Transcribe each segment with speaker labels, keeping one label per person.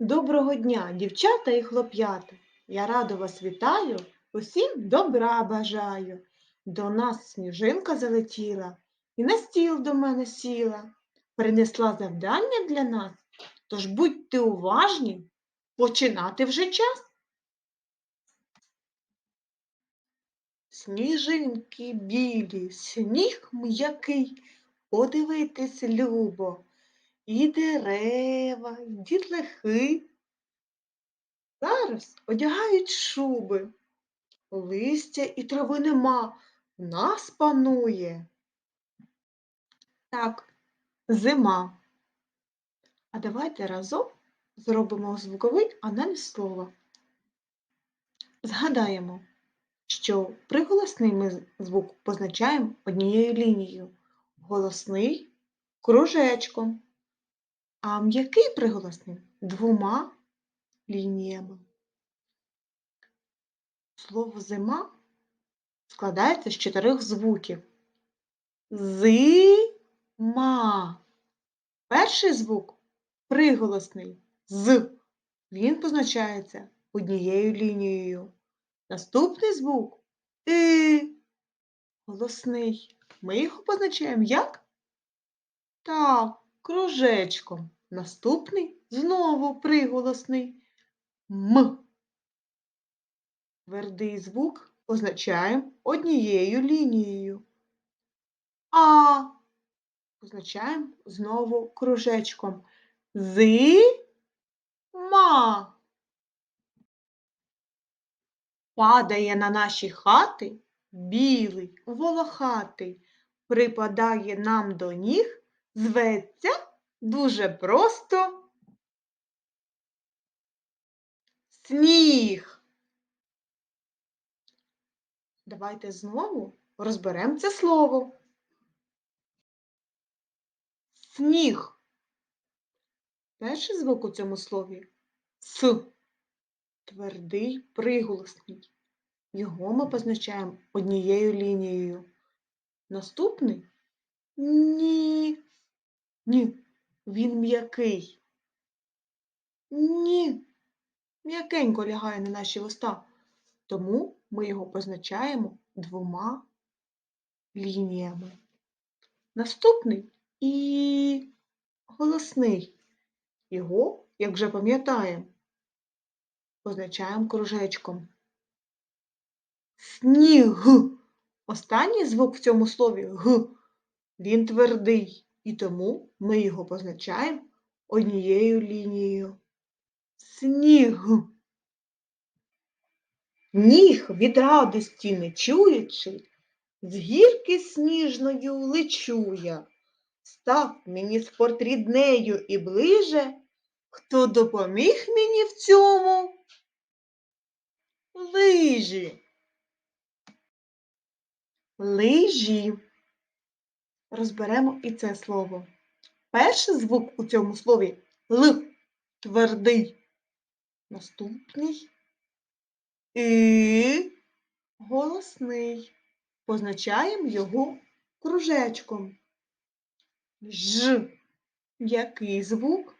Speaker 1: Доброго дня, дівчата і хлоп'ята! Я радо вас вітаю, усім добра бажаю. До нас сніжинка залетіла і на стіл до мене сіла. Принесла завдання для нас, тож будьте уважні, починати вже час. Сніжинки білі, сніг м'який, подивитись любо. І дерева, і дітлахи. Зараз одягають шуби. Листя і трави нема, нас панує. Так, зима. А давайте разом зробимо звуковий аналіз слова. Згадаємо, що приголосний ми звук позначаємо однією лінією, голосний кружечком. А м'який приголосний двома лініями. Слово зима складається з чотирьох звуків. Зима. Перший звук приголосний з. Він позначається однією лінією. Наступний звук и. Голосний. Ми його позначаємо як? Так, кружечком. Наступний знову приголосний М. Твердий звук позначаємо однією лінією. А позначаємо знову кружечком. Зима. Падає на наші хати білий, волохатий, припадає нам до ніг, зветься Дуже просто сніг. Давайте знову розберемо це слово. Сніг. Перший звук у цьому слові С. Твердий приголосний. Його ми позначаємо однією лінією. Наступний ні. Ні. Він м'який. Ні, м'якенько лягає на наші вуста, тому ми його позначаємо двома лініями. Наступний і голосний. Його, як вже пам'ятаємо, позначаємо кружечком. Сніг. Останній звук в цьому слові г, він твердий і тому ми його позначаємо однією лінією. Сніг. Ніг від радості не чуючи, з гірки сніжною лечу я. Став мені спорт ріднею і ближе, хто допоміг мені в цьому? Лижі. Лижі розберемо і це слово. Перший звук у цьому слові Л твердий. Наступний І голосний. Позначаємо його кружечком. Ж який звук?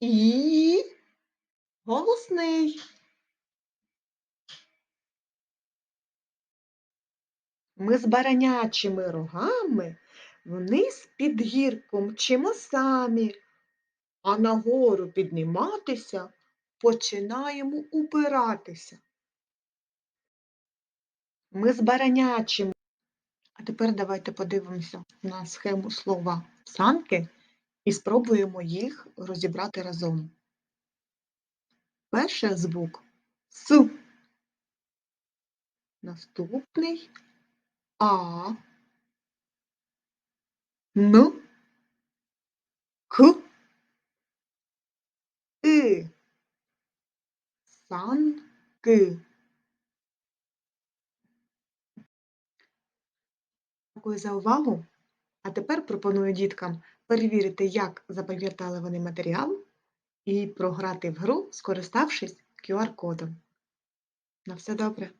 Speaker 1: І голосний. Ми з баранячими рогами вниз під гірку мчимо самі, а нагору підніматися починаємо упиратися. Ми з баранячими. А тепер давайте подивимося на схему слова санки і спробуємо їх розібрати разом. Перший звук С. Наступний а, Н, К, И, санки. Дякую за увагу. А тепер пропоную діткам перевірити, як запам'ятали вони матеріал, і програти в гру, скориставшись QR-кодом. На все добре!